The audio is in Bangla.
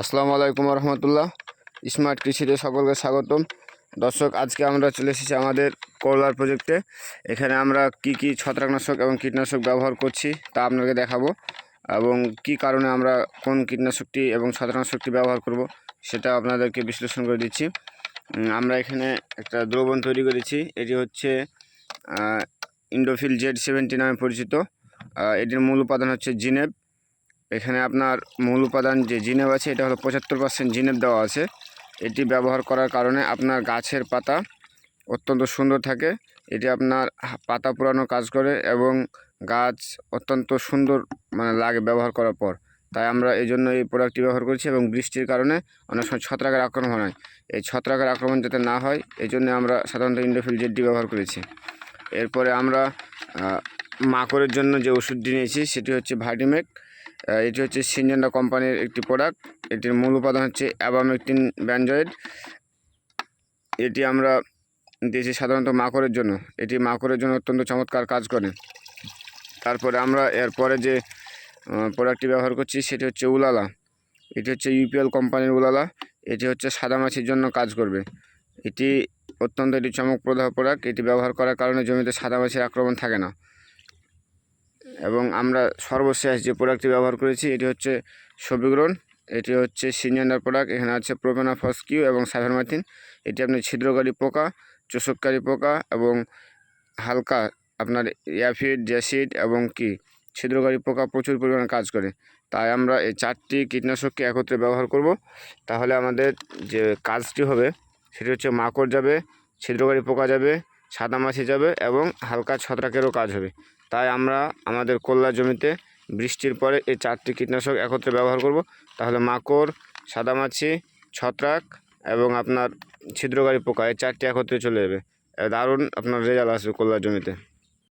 আসসালামু আলাইকুম রহমতুল্লাহ। স্মার্ট কৃষিতে সকলকে স্বাগতম। দর্শক, আজকে আমরা চলে এসেছি আমাদের করলার প্রজেক্টে। এখানে আমরা কি কি ছত্রাকনাশক এবং কীটনাশক ব্যবহার করছি তা আপনাকে দেখাবো এবং কি কারণে আমরা কোন কীটনাশকটি এবং ছত্রাকনাশকটি ব্যবহার করব সেটা আপনাদেরকে বিশ্লেষণ করে দিচ্ছি। আমরা এখানে একটা দ্রবণ তৈরি করেছি। এটি হচ্ছে ইন্ডোফিল জেড সেভেন্টি নামে পরিচিত। এটির মূল উপাদান হচ্ছে জিনেপ। এখানে আপনার মূল উপাদান যে জিনেপ আছে এটা হলো পঁচাত্তর পার্সেন্ট জিনেব দেওয়া আছে। এটি ব্যবহার করার কারণে আপনার গাছের পাতা অত্যন্ত সুন্দর থাকে। এটি আপনার পাতা পুরানোর কাজ করে এবং গাছ অত্যন্ত সুন্দর মানে লাগে ব্যবহার করার পর। তাই আমরা এই জন্য এই প্রোডাক্টটি ব্যবহার করছি এবং বৃষ্টির কারণে অনেক সময় ছত্রাকের আক্রমণ হয়। এই ছত্রাকের আক্রমণ যাতে না হয় এই জন্য আমরা সাধারণত ইন্ডোফিল জেডটি ব্যবহার করেছি। এরপরে আমরা মাকড়ের জন্য যে ওষুধটি নিয়েছি সেটি হচ্ছে ভাইটিমেক আহ, এটি হচ্ছে সিনজেন্ডা কোম্পানির একটি প্রোডাক্ট এটির মূল উপাদান হচ্ছে অ্যাবামেকটিন ব্যানজয়েড। এটি আমরা দিয়েছি সাধারণত মাকড়ের জন্য। এটি মাকড়ের জন্য অত্যন্ত চমৎকার কাজ করে। তারপরে আমরা এরপরে যে প্রোডাক্টটি ব্যবহার করছি, সেটি হচ্ছে উলালা। এটি হচ্ছে ইউপিএল কোম্পানির উলালা। এটি হচ্ছে সাদা মাছির জন্য কাজ করবে। এটি অত্যন্ত একটি চমকপ্রদ প্রোডাক্ট এটি ব্যবহার করার কারণে জমিতে সাদা মাছির আক্রমণ থাকে না। এবং আমরা সর্বশেষ যে প্রোডাক্টটি ব্যবহার করেছি, এটি হচ্ছে সবিগ্রন এটি হচ্ছে সিনজেন্ডার প্রোডাক্ট এখানে আছে প্রোপেনাফস কিউ এবং সাইভারমাথিন এটি আপনি ছিদ্রকারী পোকা, চোষককারী পোকা এবং হালকা আপনার অ্যাফিড জ্যাসিড এবং কি? ছিদ্রকারী পোকা প্রচুর পরিমাণে কাজ করে। তাই আমরা এই চারটি কীটনাশককে একত্রে ব্যবহার করব। তাহলে আমাদের যে কাজটি হবে, সেটি হচ্ছে মাকড় যাবে, ছিদ্রকারী পোকা যাবে সাদামাছি যাবে এবং হালকা ছত্রাকেরও কাজ হবে। তাই আমরা আমাদের কল্লা জমিতে বৃষ্টির পরে এই চারটি কীটনাশক একত্রে ব্যবহার করব। তাহলে মাকড়, সাদামাছি, ছত্রাক এবং আপনার ছিদ্রকারী পোকা এই চারটি একত্রে চলে যাবে। দারুণ আপনার রেজাল্ট আসবে কল্লা জমিতে।